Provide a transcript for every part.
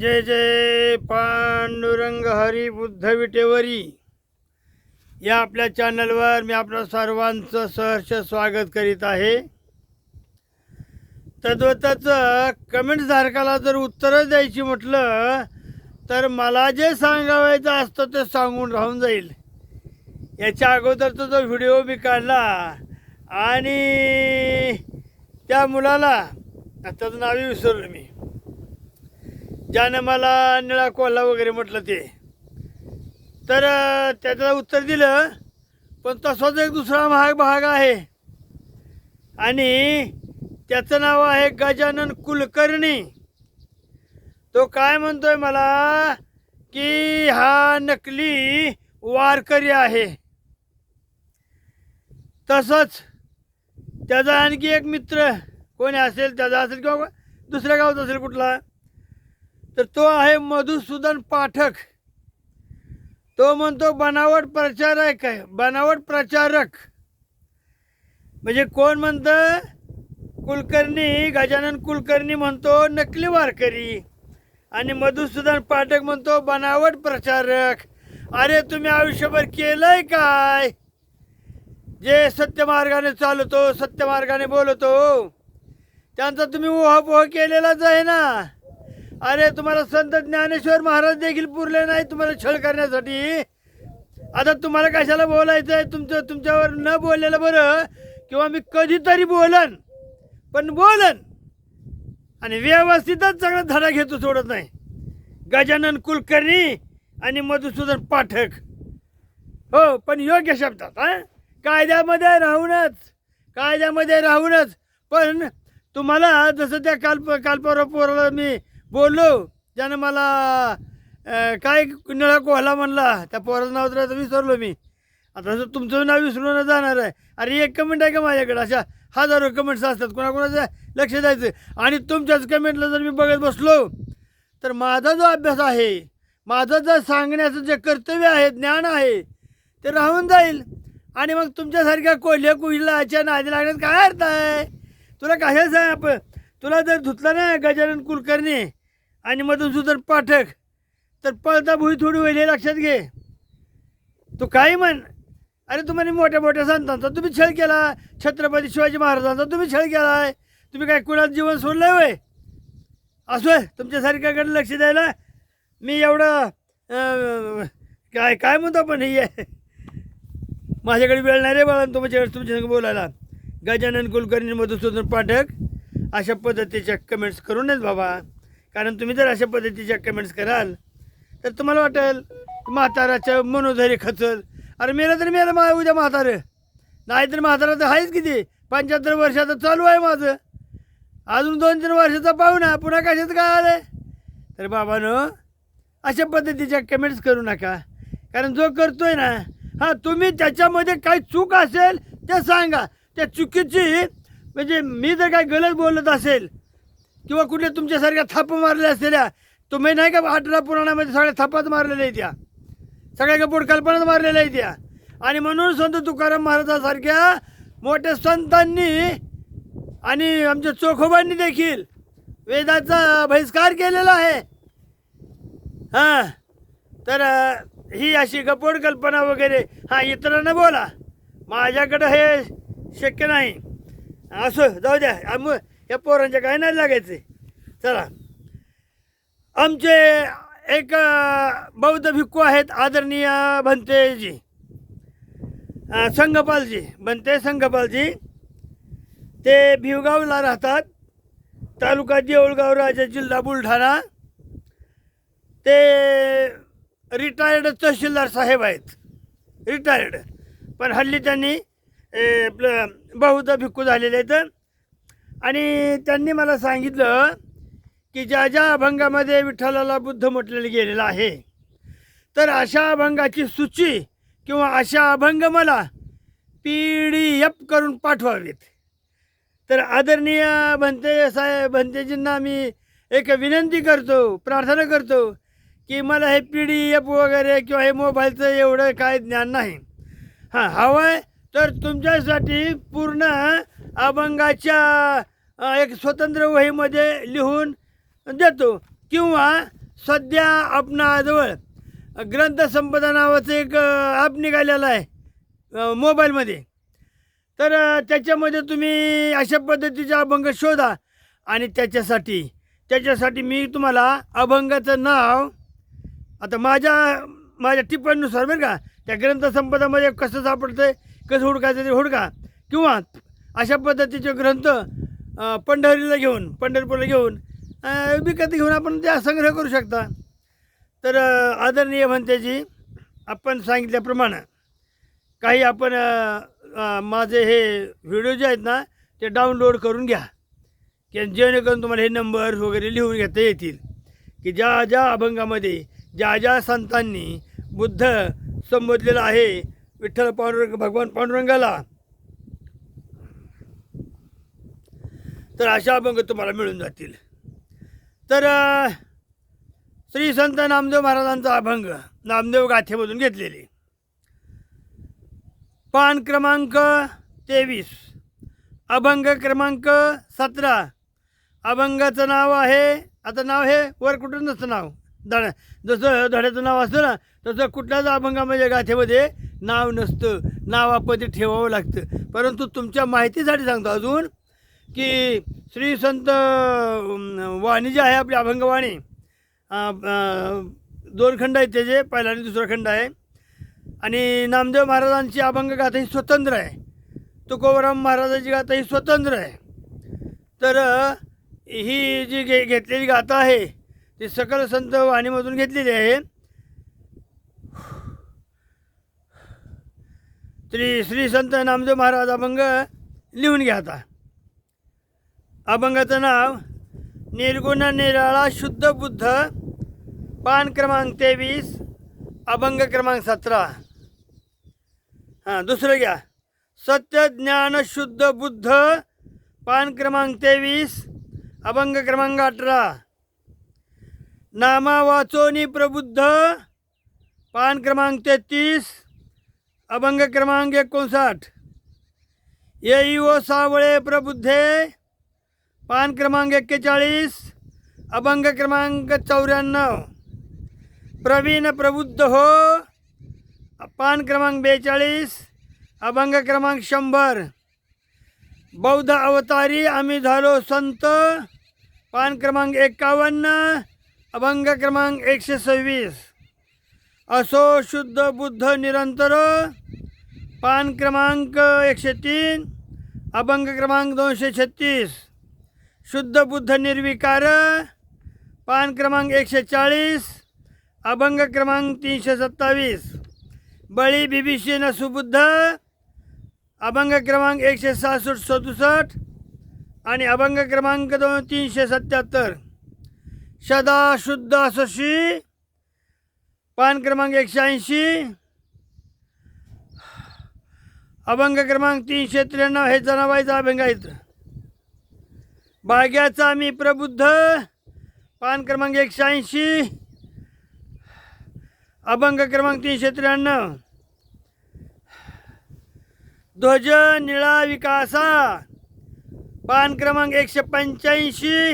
जय जय पांडुरंग हरी बुद्ध विटेवरी. या आपल्या चॅनलवर मी आपल्या सर्वांचं सहर्ष स्वागत करीत आहे. तद्वतच कमेंट्सधारकाला जर उत्तरं द्यायची म्हटलं तर मला जे सांगावायचं असतं ते सांगून राहून जाईल. याच्या अगोदरचा जो व्हिडिओ मी काढला आणि त्या मुलाला त्याचं नावही विसरलो मी. ज्यानं मला निळा कोल्हा वगैरे म्हटलं ते. तर त्याचं उत्तर दिलं पण तसाच एक दुसरा महाग भाग आहे. आणि त्याचं नाव आहे गजानन कुलकर्णी. तो काय म्हणतोय मला की हा नकली वारकरी आहे. तसंच त्याचा आणखी एक मित्र कोणी असेल त्याचा असेल किंवा दुसऱ्या गावात असेल कुठला. तर तो आहे मधुसूदन पाठक. तो म्हणतो बनावट प्रचारक आहे. बनावट प्रचारक. म्हणजे कोण म्हणतं? कुलकर्णी गजानन कुलकर्णी म्हणतो नकली वारकरी. आणि मधुसूदन पाठक म्हणतो बनावट प्रचारक. अरे तुम्ही आयुष्यभर केलंय काय? जे सत्यमार्गाने चालवतो सत्यमार्गाने बोलतो. त्यांचा तुम्ही ओहापोह केलेलाच आहे ना? अरे तुम्हाला संत ज्ञानेश्वर महाराज देखील पुरले नाही तुम्हाला छळ करण्यासाठी? आता तुम्हाला कशाला बोलायचं आहे तुमचं तुमच्यावर न बोललेलं बरं किंवा मी कधीतरी बोलन पण बोलन. आणि व्यवस्थितच सगळा धडा घेतो सोडत नाही. गजानन कुलकर्णी आणि मधुसूदन पाठक. हो पण योग्य शब्दात हा? कायद्यामध्ये राहूनच कायद्यामध्ये राहूनच पण तुम्हाला जसं त्या काल कालपरा पोराला मी बोललो ज्यानं मला काय निळा कोहला म्हणला त्या पोराचं नाव तर विसरलो मी. आता जसं तुमचं नाव विसरून जाणार आहे. अरे एक कमेंट आहे का माझ्याकडे? अशा हजारो कमेंट्स असतात. कोणाकोणाचं लक्ष द्यायचं. आणि तुमच्याच कमेंटला जर मी बघत बसलो तर माझा जो अभ्यास आहे माझं जर सांगण्याचं जे कर्तव्य आहे ज्ञान आहे ते राहून जाईल. आणि मग तुमच्यासारख्या कोल्हे कुहिलाच्या नादी लागण्यात काय अर्थ आहे? तुला कशाच आहे आपण तुला जर धुतला ना गजानन कुलकर्णी आणि मधुसूदन पाठक तर पळता भुई थोडी होईल हे लक्षात घे. तू काही म्हण. अरे तुम्हाला मोठ्या मोठ्या संतांचा तुम्ही छळ केला छत्रपती शिवाजी महाराजांचा तुम्ही छळ केला आहे तुम्ही काय कुणाचं जीवन सोडलं वय असो आहे तुमच्यासारख्याकडे लक्ष द्यायला? मी एवढं काय काय म्हणतो आपण हे? माझ्याकडे वेळ नाही रे बाळा तुमच्याकडे तुमच्या संग बोलायला. गजानन कुलकर्णी मधुसूदन पाठक अशा पद्धतीच्या कमेंट्स करू नयेत बाबा. कारण तुम्ही जर अशा पद्धतीच्या कमेंट्स कराल तर तुम्हाला वाटेल म्हाताराचं मनोधैर्य खचल. अरे मेलं तर मेलं मा उद्या म्हातारं. नाही तर म्हातारा तर आहेच किती? पंच्याहत्तर वर्षाचं चालू आहे माझं. अजून दोन तीन वर्षाचा पाहू पुन्हा कशाचं काय आलं तर बाबानं अशा पद्धतीच्या कमेंट्स करू नका. कारण जो करतोय ना हां तुम्ही त्याच्यामध्ये काही चूक असेल ते सांगा. त्या चुकीची म्हणजे मी जर काही गलत बोलत असेल किंवा कुठल्या तुमच्यासारख्या थाप मारल्या असलेल्या तुम्ही नाही का अठरा पुराणामध्ये सगळ्या थापात मारलेल्या आहेत त्या? सगळ्या कपूर कल्पनाच मारलेल्या आहेत त्या? आणि म्हणून संत तुकाराम महाराजासारख्या मोठ्या संतांनी आणि आमच्या चोखोबांनी देखील वेदाचा बहिष्कार केलेला आहे. हां. तर ही अशी गपोड कल्पना वगैरे हां इतरांना बोला. माझ्याकडं हे शक्य नाही. असो जाऊ द्या. आम या पोरांच्या काय नाही लागायचे. चला. आमचे एक बौद्ध भिक्खू आहेत आदरणीय भंतेजी. संगपालजी. भंते संगपालजी. ते भिवगावला राहतात. तालुका देऊळगाव राजा जिल्हा बुलढाणा. ते रिटायर्ड तहसीलदार साहेब आहेत. रिटायर्ड पण हल्ली त्यांनी ए, भिक्खू झालेले आहेत. आणि त्यांनी मला सांगितलं की ज्या ज्या अभंगामध्ये विठ्ठलाला बुद्ध म्हटलेलं गेलेलं आहे तर अशा अभंगाची सूची किंवा अशा अभंग मला पी डी एफ करून पाठवावेत. तर आदरणीय भंते साहेब भंतेजींना मी एक विनंती करतो प्रार्थना करतो की मला हे पी डी एफ वगैरे किंवा हे मोबाईलचं एवढं काय ज्ञान नाही. हां हवं आहे तर तुमच्यासाठी पूर्ण अभंगाच्या एक स्वतंत्र वहीमध्ये लिहून देतो. किंवा सध्या आपणाजवळ ग्रंथसंपदा नावाचं एक ॲप निघालेलं आहे मोबाईलमध्ये. तर त्याच्यामध्ये तुम्ही अशा पद्धतीचे अभंग शोधा आणि त्याच्यासाठी त्याच्यासाठी मी तुम्हाला अभंगाचं नाव आता माझ्या माझ्या टिप्पणीनुसार बरं का त्या ग्रंथसंपदामध्ये कसं सापडतं आहे कसं हुडकायचं ते हुडका. किंवा अशा पद्धतीचे ग्रंथ पंढरीला घेऊन पंढरपूरला घेऊन विकत घेऊन आपण त्या संग्रह करू शकता. तर आदरणीय म्हणतेची आपण सांगितल्याप्रमाणे काही आपण माझे हे व्हिडिओ जे आहेत ना ते डाउनलोड करून घ्या. की जेणेकरून तुम्हाला हे नंबर्स वगैरे लिहून घेता येतील. की ज्या ज्या अभंगामध्ये ज्या ज्या संतांनी बुद्ध संबोधलेला आहे विठ्ठल पांडुरंग भगवान पांडुरंगाला. तर अशा अभंग तुम्हाला मिळून जातील. तर श्री संत नामदेव महाराजांचा अभंग नामदेव गाथेमधून घेतलेले. पान क्रमांक तेवीस अभंग क्रमांक सतरा. अभंगाचं नाव आहे आता नाव हे वर कुठं नसतं नाव. धड जसं धड्याचं नाव असतं ना तसं कुठल्याच अभंगामध्ये गाथेमध्ये नाव नसतं नावापती ठेवावं लागतं. परंतु तुमच्या माहितीसाठी सांगतो अजून की श्री संत वाणी जी आहे आपली अभंगवाणी दोन खंड आहेत त्याचे पहिला आणि दुसरा खंड आहे. आणि नामदेव महाराजांची अभंग गाथा ही स्वतंत्र आहे. तुकोबराम महाराजांची गाथा ही स्वतंत्र आहे. तर ही जी घे घेतलेली गाथा आहे ती सकल संत वाणीमधून घेतलेली आहे. श्री श्री संत नामदेव महाराज अभंग लिहून घ्या आता. अभंगाचं नाव निर्गुण निराळा शुद्ध बुद्ध पान क्रमांक तेवीस अभंग क्रमांक सतरा. हां दुसरं घ्या. सत्य ज्ञान शुद्ध बुद्ध पान क्रमांक तेवीस अभंग क्रमांक अठरा. नामा वाचोनी प्रबुद्ध पान क्रमांक तेहतीस अभंग क्रमांक एकोणसाठ. येई ओ सावळे प्रबुद्धे. पान क्रमांक एक्केचाळीस. अभंग क्रमांक चौऱ्याण्णव. प्रवीण प्रबुद्ध हो. पान क्रमांक बेचाळीस. अभंग क्रमांक शंभर. बौद्ध अवतारी आम्ही झालो संत. पान क्रमांक एकावन्न. अभंग क्रमांक एकशे सव्वीस. असो शुद्ध बुद्ध निरंतर. पान क्रमांक एकशे तीन अभंग क्रमांक दोनशे छत्तीस. शुद्ध बुद्ध निर्विकार. पान क्रमांक एकशे चाळीस अभंग क्रमांक तीनशे सत्तावीस. बळी बिभीषण सुबुद्ध. अभंग क्रमांक एकशे सहासष्ट सदुसष्ट आणि अभंग क्रमांक दोन तीनशे सत्याहत्तर. सदा शुद्ध असशी पान क्रमांक एकशे ऐंशी. अभंग क्रमांक तीनशे त्र्याण्णव हे जनाबाईचा अभंग आहेत. बाग्याचा मी प्रबुद्ध. पान क्रमांक एकशे ऐंशी. अभंग क्रमांक तीनशे त्र्याण्णव. ध्वज निळा विकासा. पान क्रमांक एकशे पंच्याऐंशी.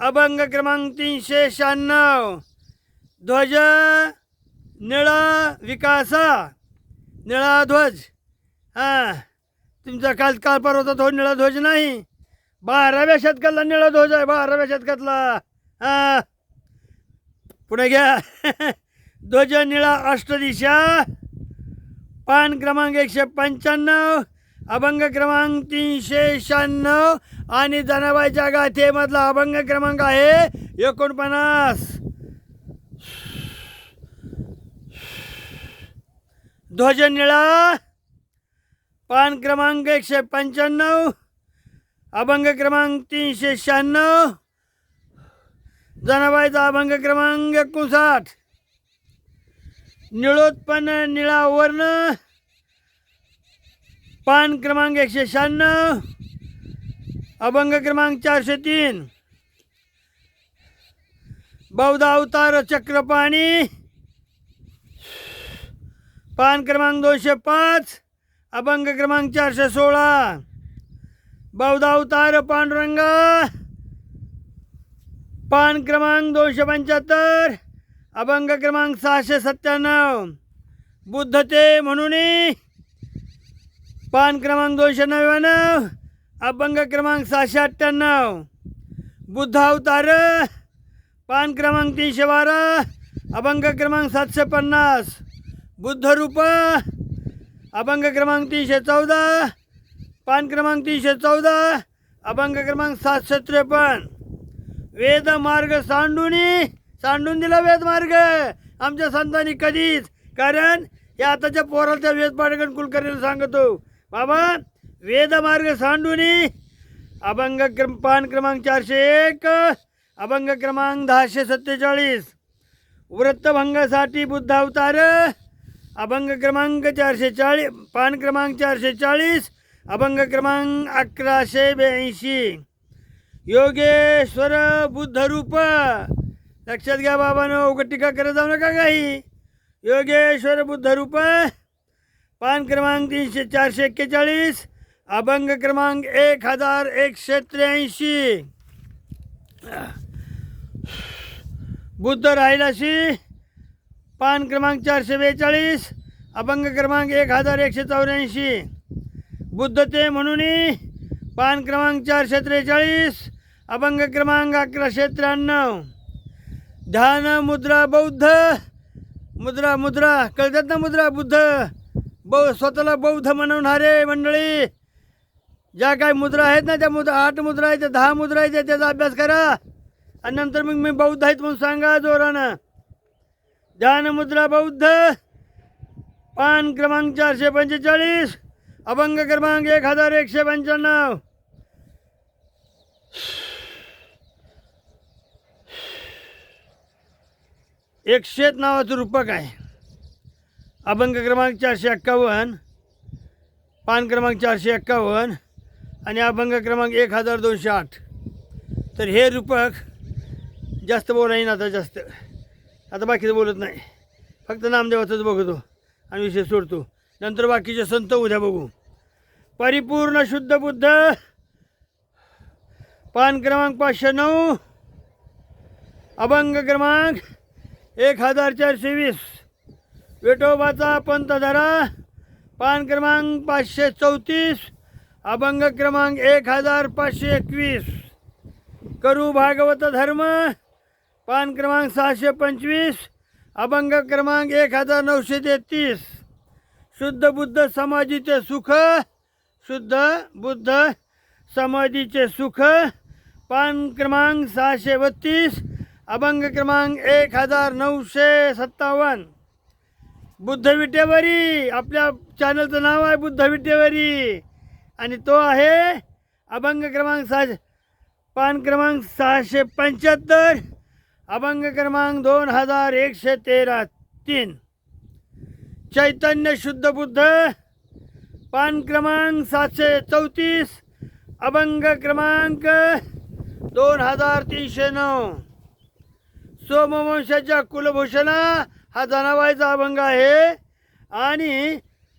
अभंग क्रमांक तीनशे शहाण्णव. ध्वज निळा विकासा निळा ध्वज. हां तुमचा काल काल परवाचा तो निळा ध्वज नाही. बाराव्या शतकातला निळा ध्वज आहे बाराव्या शतकातला. हां. पुढे घ्या. ध्वज निळा अष्टदिशा. पान क्रमांक एकशे पंच्याण्णव अभंग क्रमांक तीनशे शहाण्णव आणि जनाबाईच्या गाथेमधला अभंग क्रमांक आहे एकोणपन्नास. ध्वज निळा पान क्रमांक एकशे पंच्याण्णव अभंग क्रमांक तीनशे शहाण्णव जनाबाईचा अभंग क्रमांक एकोणसाठ. निळोत्पन्न निळा वर्ण. पान क्रमांक एकशे शहाण्णव अभंग क्रमांक चारशे तीन. बौद्ध अवतार चक्रपाणी. पान क्रमांक दोनशे पाच अभंग क्रमांक चारशे सोळा. बौदा अवतार पांडुरंगा. पान क्रमांक दोनशे पंच्याहत्तर अभंग क्रमांक सहाशे सत्त्याण्णव. बुद्ध ते म्हणून. पान क्रमांक दोनशे नव्याण्णव अभंग क्रमांक सहाशे अठ्ठ्याण्णव. बुद्ध अवतार पान क्रमांक तीनशे बारा अभंग क्रमांक सातशे पन्नास. बुद्ध रूप अभंग क्रमांक तीनशे चौदा पान क्रमांक तीनशे चौदा अभंग क्रमांक सातशे त्रेपन्न. वेद मार्ग सांडूनी सांडून दिला वेद मार्ग. आमच्या संतांनी कधीच कारण हे आताच्या पोराच्या वेद पाठकन कुलकर्णीला सांगतो. बाबा वेद मार्ग सांडूनी अभंग क्रम पान क्रमांक चारशे एक अभंग क्रमांक दहाशे सत्तेचाळीस. वृत्तभंगासाठी बुद्ध अवतार अभंग क्रमांक चारशे चाळीस पान क्रमांक चारशे चाळीस अभंग क्रमांक अकराशे ब्याऐंशी. योगेश्वर बुद्धरूप लक्षात घ्या बाबानं उघड टीका करत जाऊ नका काही. योगेश्वर बुद्धरूप पान क्रमांक तीनशे चारशे एक्केचाळीस अभंग क्रमांक एक हजार एकशे त्र्याऐंशी. बुद्ध राहिलाशी पान क्रमांक चारशे बेचाळीस अभंग क्रमांक एक हजार एकशे चौऱ्याऐंशी. बुद्ध ते म्हणून पान क्रमांक चारशे त्रेचाळीस अभंग क्रमांक अकराशे त्र्याण्णव. ध्यान मुद्रा बौद्ध. मुद्रा मुद्रा कळतात ना मुद्रा बुद्ध? बौ स्वतःला बौद्ध म्हणवणारे मंडळी. ज्या काही मुद्रा आहेत ना त्या मुद्रा आठ मुद्रा आहेत त्या दहा मुद्रा आहेत त्याचा अभ्यास करा. आणि नंतर मग मी बौद्ध आहेत म्हणून सांगा जोरानं. ज्ञानमुद्रा बौद्ध पान क्रमांक चारशे पंचेचाळीस अभंग क्रमांक एक हजार एकशे पंच्याण्णव. एकशेत नावाचं रूपक आहे. अभंग क्रमांक चारशे एक्कावन्न पान क्रमांक चारशे एक्कावन्न आणि अभंग क्रमांक एक हजार दोनशे आठ. तर हे रूपक जास्त बोलाय आता जास्त. आता बाकीचं बोलत नाही. फक्त नामदेवाचंच बघतो आणि विषय सोडतो. नंतर बाकीचे संत उद्या बघू. परिपूर्ण शुद्ध बुद्ध. पान क्रमांक पाचशे नऊ. अभंग क्रमांक एक हजार चारशे वीस. विठोबाचा पंतधारा. पान क्रमांक पाचशे चौतीस. अभंग क्रमांक एक हजार पाचशे एकवीस. करू भागवत धर्म. पान क्रमांक सहाशे पंचवीस अभंग क्रमांक एक हजार नऊशे तेहतीस. शुद्ध बुद्ध समाधीचे सुख शुद्ध बुद्ध समाधीचे सुख. पान क्रमांक सहाशे बत्तीस अभंग क्रमांक एक हजार नऊशे सत्तावन्न. बुद्ध विटेवरी आपल्या चॅनलचं नाव आहे बुद्ध विटेवरी. आणि तो आहे अभंग क्रमांक सहाशे पान क्रमांक सहाशे पंच्याहत्तर अभंग क्रमांक दोन हजार एकशे तेरा तीन. चैतन्य शुद्ध बुद्ध पान क्रमांक सातशे चौतीस अभंग क्रमांक दोन हजार तीनशे नऊ. सोमवंशाच्या कुलभूषणा हा जनावायचा अभंग आहे आणि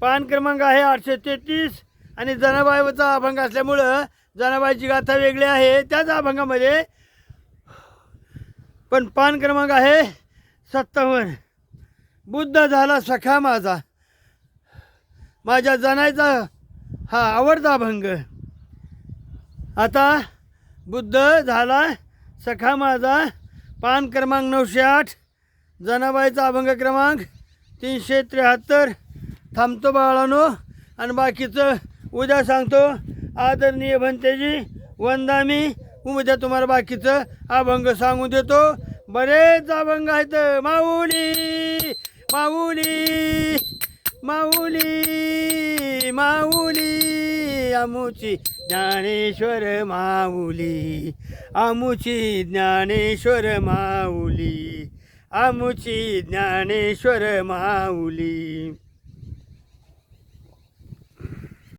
पान क्रमांक आहे आठशे तेहतीस आणि जनाबाईचा अभंग असल्यामुळं जनाबाईची गाथा वेगळी आहे. त्याच अभंगामध्ये पण पान क्रमांक आहे सत्तावन्न. बुद्ध झाला सखा माझा. माझ्या जनायचा हा आवडता अभंग. आता बुद्ध झाला सखा माझा. पान क्रमांक नऊशे आठ. जनाबाईचा अभंग क्रमांक तीनशे त्र्याहत्तर. थांबतो बाळानो. आणि बाकीचं उद्या सांगतो. आदरणीय भंतेजी वंदामी उद्या तुम्हाला बाकीचं अभंग सांगून देतो. बरेच अभंग आहेत. माऊली माऊली माऊली माऊली. आमुची ज्ञानेश्वर माऊली आमुची ज्ञानेश्वर माऊली आमुची ज्ञानेश्वर माऊली.